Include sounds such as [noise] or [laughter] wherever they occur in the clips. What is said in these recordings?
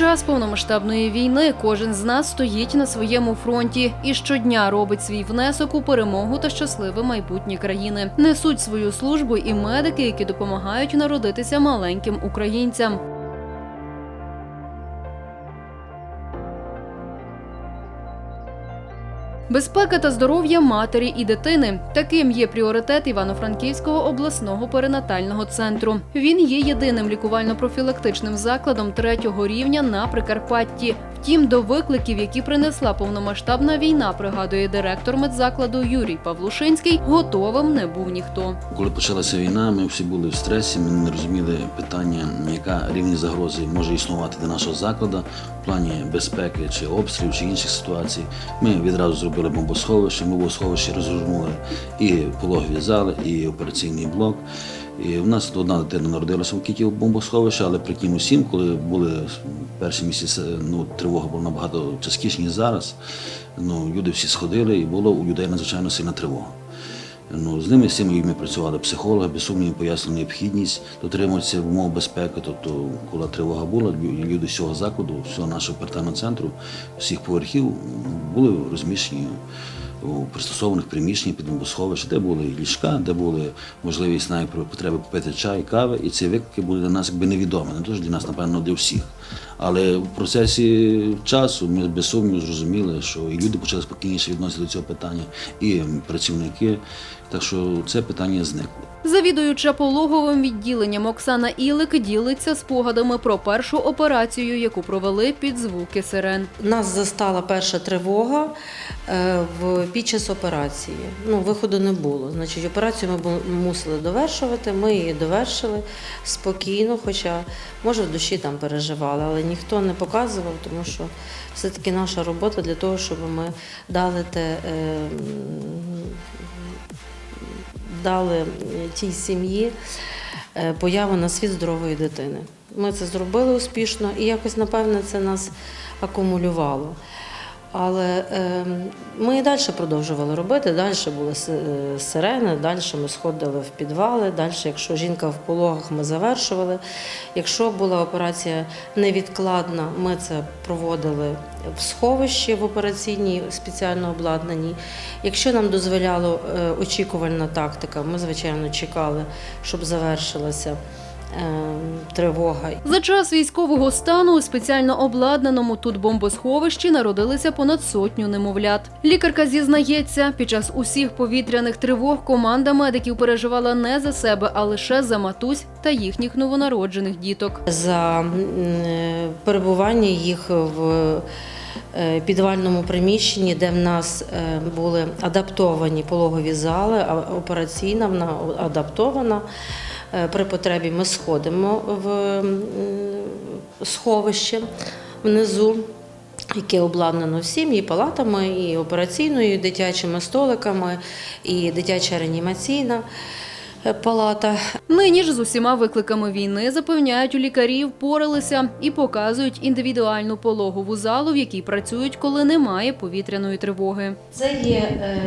Час повномасштабної війни кожен з нас стоїть на своєму фронті і щодня робить свій внесок у перемогу та щасливе майбутнє країни. Несуть свою службу і медики, які допомагають народитися маленьким українцям. Безпека та здоров'я матері і дитини таким є пріоритет Івано-Франківського обласного перинатального центру. Він є єдиним лікувально-профілактичним закладом третього рівня на Прикарпатті. Втім, до викликів, які принесла повномасштабна війна, пригадує директор медзакладу Юрій Павлушинський, готовим не був ніхто. Коли почалася війна, ми всі були в стресі. Ми не розуміли питання, яка рівні загрози може існувати для нашого закладу в плані безпеки чи обстрілів чи інших ситуацій. Ми відразу зробили бомбосховище. Ми в бомбосховищі розгорнули і пологові зали, і операційний блок. І в нас одна дитина народилася в Киті бомбосховища, але при тім усім, коли були перші місяці, ну тривога була набагато частіше, ніж зараз. Ну люди всі сходили, і було у людей надзвичайно сильна тривога. Ну, з ними цими людьми працювали психологи, без сумніву пояснили необхідність дотримуватися умов безпеки. Тобто, коли тривога була, люди з цього закладу, всього нашого партнерного центру, всіх поверхів були розміщені у пристосованих приміщеннях під бомбосховище, де були ліжка, де були можливість навіть про потреби попити чай, кави. І ці виклики були для нас якби невідомі, не тож для нас, напевно, для всіх. Але в процесі часу ми без сумніву зрозуміли, що і люди почали спокійніше відноситися до цього питання, і працівники. Так що це питання зникло. Завідуюча пологовим відділенням Оксана Ілик ділиться спогадами про першу операцію, яку провели під звуки сирен. Нас застала перша тривога е, під час операції. Ну, виходу не було. Значить, операцію ми мусили довершувати. Ми її довершили спокійно, хоча, може, в душі там переживали, але ніхто не показував, тому що все-таки наша робота для того, щоб ми дали те. Дали тій сім'ї е, появу на світ здорової дитини. Ми це зробили успішно і якось, напевне, це нас акумулювало. Але е, ми і далі продовжували робити. Далі були е, сирени, далі ми сходили в підвали. Далі, якщо жінка в пологах, ми завершували. Якщо була операція невідкладна, ми це проводили в сховищі в операційній спеціально обладнаній. Якщо нам дозволяло е, очікувальна тактика, ми звичайно чекали, щоб завершилася тривога. За час військового стану у спеціально обладнаному тут бомбосховищі народилися понад сотню немовлят. Лікарка зізнається, під час усіх повітряних тривог команда медиків переживала не за себе, а лише за матусь та їхніх новонароджених діток. за е, перебування їх в е, підвальному приміщенні, де в нас е, були адаптовані пологові зали, операційна вона адаптована. Е, При потребі ми сходимо в сховище внизу. Яке обладнано всім і палатами, і операційною, і дитячими столиками, і дитяча реанімаційна е, палата. Нині ж з усіма викликами війни запевняють у лікарі, впоралися і показують індивідуальну пологову залу, в якій працюють, коли немає повітряної тривоги. Це є е,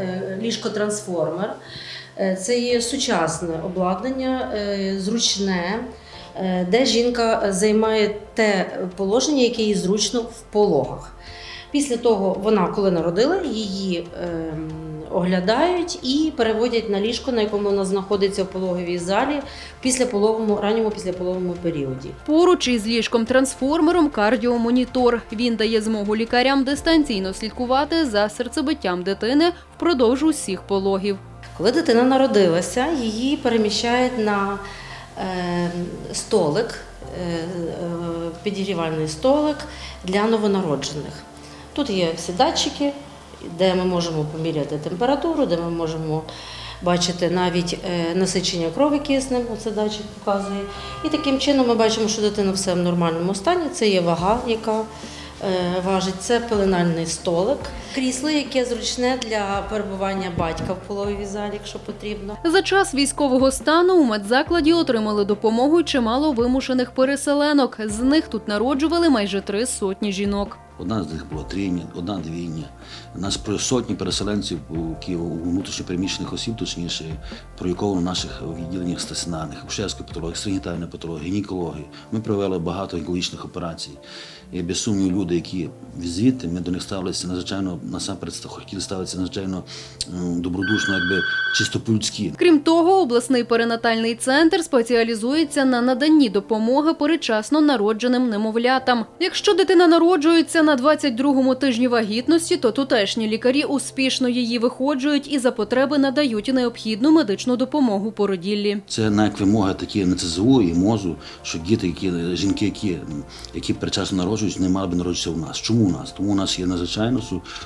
е, ліжко-трансформер, це є сучасне обладнання, е, зручне, е, де жінка займає те положення, яке їй зручно в пологах. Після того вона, коли народила, її е, оглядають і переводять на ліжко, на якому вона знаходиться в пологовій залі після пологовому, ранньому післяпологовому періоді. Поруч із ліжком-трансформером кардіомонітор. Він дає змогу лікарям дистанційно слідкувати за серцебиттям дитини впродовж усіх пологів. Коли дитина народилася, її переміщають на е, столик, е, е, підігрівальний столик для новонароджених. Тут є всі датчики, де ми можемо поміряти температуру, де ми можемо бачити навіть насичення крові киснем, оце датчик показує. І таким чином ми бачимо, що дитина все в нормальному стані. Це є вага, яка важить. Це пеленальний столик, крісло, яке зручне для перебування батька в пологовій залі, якщо потрібно. За час військового стану у медзакладі отримали допомогу чимало вимушених переселенок. З них тут народжували майже три сотні жінок. Одна з них була трійня, одна двійня. У нас про сотні переселенців, внутрішньопереміщених осіб, точніше, проліковано в наших відділеннях стаціонарних, акушерської патології, санітарної патології, гінекології. Ми провели багато гінекологічних операцій. І без сумніву, люди, які звідти, ми до них ставилися надзвичайно насамперед хотіли ставитися надзвичайно добродушно, якби чисто по-людськи. Крім того, обласний перинатальний центр спеціалізується на наданні допомоги передчасно народженим немовлятам. Якщо дитина народжується на 22-му тижні вагітності, то тутешні лікарі успішно її виходжують і за потреби надають необхідну медичну допомогу породіллі. Це навіть вимоги такі НЦЗУ і МОЗу, що діти, які жінки, які, які передчасно народжують, не мали би народитися у нас. Чому у нас? Тому у нас є надзвичайно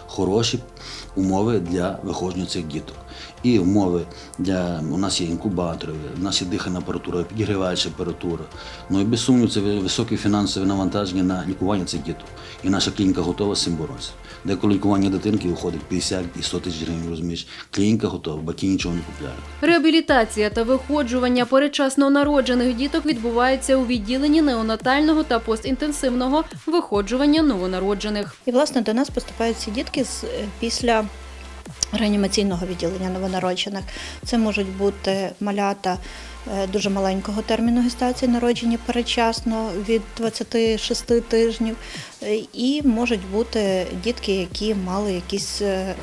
хороші умови для виходження цих діток. І умови для у нас є інкубатори, у нас є дихальна апаратура, підігріваюча апаратура. Ну і без сумніву, це високе фінансове навантаження на лікування цих діток. І наша клініка готова з цим боротися. Деколи лікування дитинки виходить 50 і 100 тисяч гривень, розумієш. Клініка готова, батьки нічого не купляють. Реабілітація та виходжування передчасно народжених діток відбувається у відділенні неонатального та постінтенсивного виходжування новонароджених. І власне до нас поступають ці дітки з е, після реанімаційного відділення новонароджених. Це можуть бути малята е, дуже маленького терміну гестації, народжені передчасно від 26 тижнів, е, і можуть бути дітки, які мали якісь, е,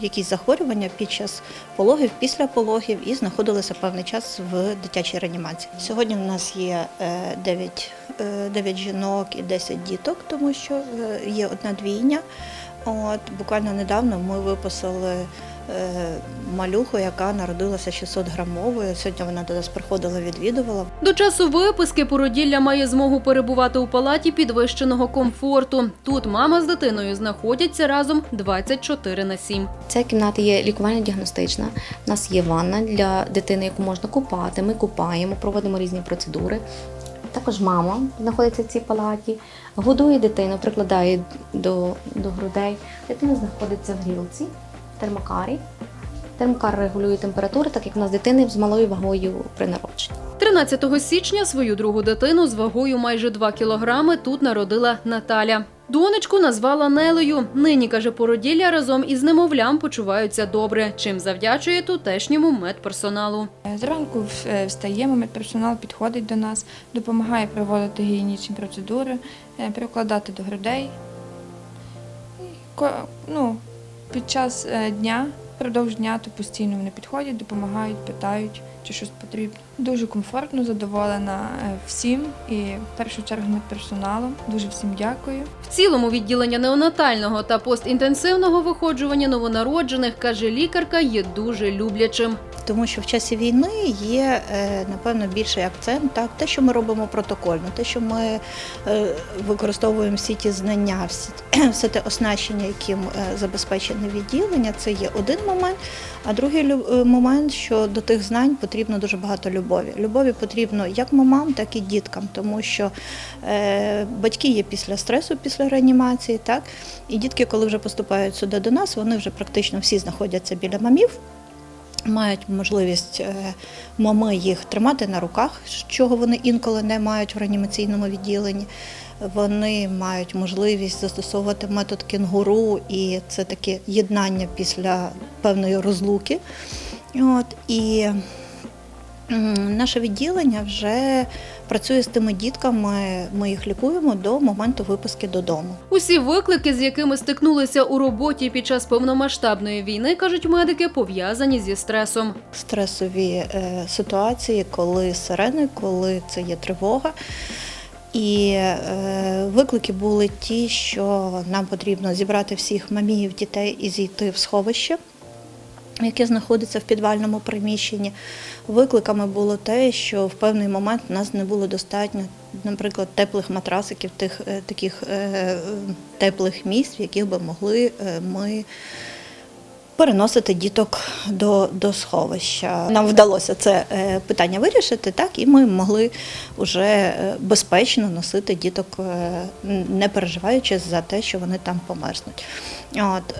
якісь захворювання під час пологів, після пологів і знаходилися певний час в дитячій реанімації. Сьогодні в нас є 9, 9 жінок і 10 діток, тому що є одна двійня. От буквально недавно ми виписали е, малюху, яка народилася 600 грамовою. Сьогодні вона до нас приходила, відвідувала. До часу виписки породілля має змогу перебувати у палаті підвищеного комфорту. Тут мама з дитиною знаходяться разом 24 на 7. Ця кімната є лікувально-діагностична. У нас є ванна для дитини, яку можна купати. Ми купаємо, проводимо різні процедури. Також мама знаходиться в цій палаті, годує дитину, прикладає до, до грудей. Дитина знаходиться в грілці, в термокарі. Термокар регулює температуру, так як у нас дитини з малою вагою при народженні. 13 січня свою другу дитину з вагою майже 2 кілограми тут народила Наталя. Донечку назвала Нелею. Нині, каже породілля, разом із немовлям почуваються добре, чим завдячує тутешньому медперсоналу. Е, Зранку е, встаємо, медперсонал підходить до нас, допомагає проводити гігієнічні процедури, е, прикладати до грудей. Ну, під час дня, впродовж дня, то постійно вони підходять, допомагають, питають, чи щось потрібно. Дуже комфортно, задоволена е, всім і в першу чергу медперсоналом. Дуже всім дякую. В цілому відділення неонатального та постінтенсивного виходжування новонароджених, каже лікарка, є дуже люблячим. Тому що в часі війни є е, напевно більший акцент, так те, що ми робимо протокольно, те, що ми е, використовуємо всі ті знання, [clears throat] все те оснащення, яким е, забезпечене відділення, це є один момент. А другий момент, що до тих знань потрібно дуже багато любові. Любові потрібно як мамам, так і діткам, тому що батьки є після стресу, після реанімації, так і дітки, коли вже поступають сюди до нас, вони вже практично всі знаходяться біля мамів мають можливість е, мами їх тримати на руках, чого вони інколи не мають в реанімаційному відділенні. Вони мають можливість застосовувати метод кенгуру, і це таке єднання після певної розлуки. От, і наше відділення вже працює з тими дітками, ми їх лікуємо до моменту виписки додому. Усі виклики, з якими стикнулися у роботі під час повномасштабної війни, кажуть медики, пов'язані зі стресом. стресові е, ситуації, коли сирени, коли це є тривога. І е, виклики були ті, що нам потрібно зібрати всіх мамів, дітей і зійти в сховище, яке знаходиться в підвальному приміщенні. Викликами було те, що в певний момент у нас не було достатньо, наприклад, теплих матрасиків, тих е, таких е, теплих місць, в яких би могли е, ми переносити діток до, до сховища. Нам вдалося це питання вирішити, так, і ми могли вже безпечно носити діток, не переживаючи за те, що вони там померзнуть. От,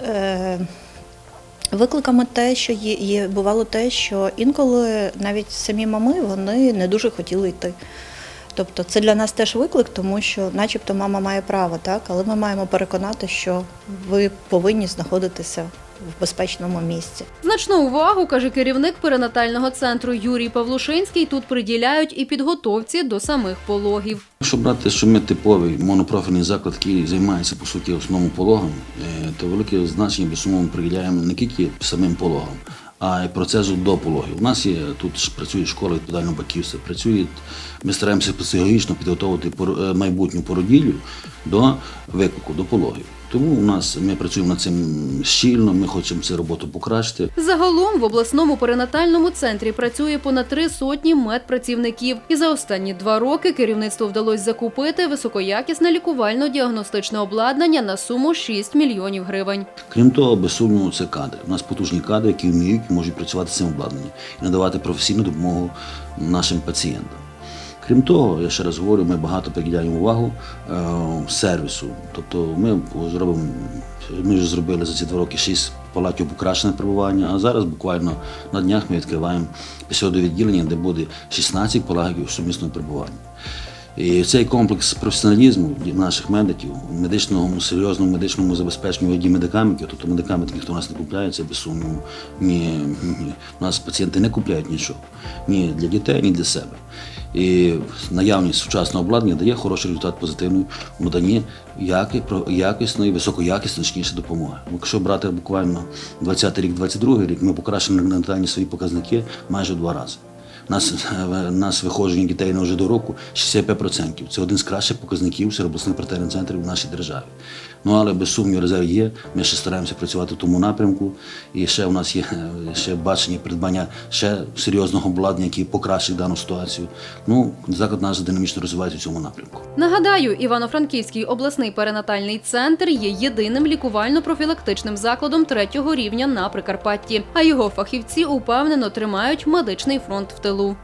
Викликами те, що є, є, бувало те, що інколи навіть самі мами вони не дуже хотіли йти. Тобто це для нас теж виклик, тому що, начебто, мама має право, так, але ми маємо переконати, що ви повинні знаходитися в безпечному місці. Значну увагу, каже керівник перинатального центру Юрій Павлушинський, тут приділяють і підготовці до самих пологів. Якщо брати, що ми типовий монопрофільний заклад, який займається по суті основним пологом, е, то велике значення безумовно приділяємо не тільки самим пологам, а й процесу до пологів. У нас є тут працює школа відповідального батьківства, працює, ми стараємося психологічно підготувати е, майбутню породіллю до виклику, до пологів. Тому у нас ми працюємо над цим щільно, ми хочемо цю роботу покращити. Загалом в обласному перинатальному центрі працює понад три сотні медпрацівників. І за останні два роки керівництву вдалося закупити високоякісне лікувально-діагностичне обладнання на суму 6 мільйонів гривень. Крім того, без сумніву, це кадри. У нас потужні кадри, які вміють можуть працювати з цим обладнанням і надавати професійну допомогу нашим пацієнтам. Крім того, я ще раз говорю, ми багато приділяємо увагу е, сервісу. Тобто ми зробимо, ми вже зробили за ці два роки шість палатів покращене перебування, а зараз буквально на днях ми відкриваємо після відділення, де буде 16 палатів сумісного перебування. І цей комплекс професіоналізму наших медиків, медичному серйозному медичному забезпеченню виді медикаментів, тобто медикаменти ніхто у нас не купляє, це без сумніву. Ні, ні, у нас пацієнти не купляють нічого ні для дітей, ні для себе. І наявність сучасного обладнання дає хороший результат позитивний у наданні якісної, високоякісної точніше допомоги. Якщо брати буквально 20 рік, 22 рік, ми покращили на свої показники майже в два рази. Нас, нас виходження дітей на вже до року 65%. Це один з кращих показників серед обласних партнерних центрів в нашій державі. Ну але без сумніву резерв є. Ми ще стараємося працювати в тому напрямку. І ще у нас є е, ще бачення придбання ще серйозного обладнання, який покращить дану ситуацію. Ну, заклад наш динамічно розвивається в цьому напрямку. Нагадаю, Івано-Франківський обласний перинатальний центр є єдиним лікувально-профілактичним закладом третього рівня на Прикарпатті, а його фахівці упевнено тримають медичний фронт в тилу.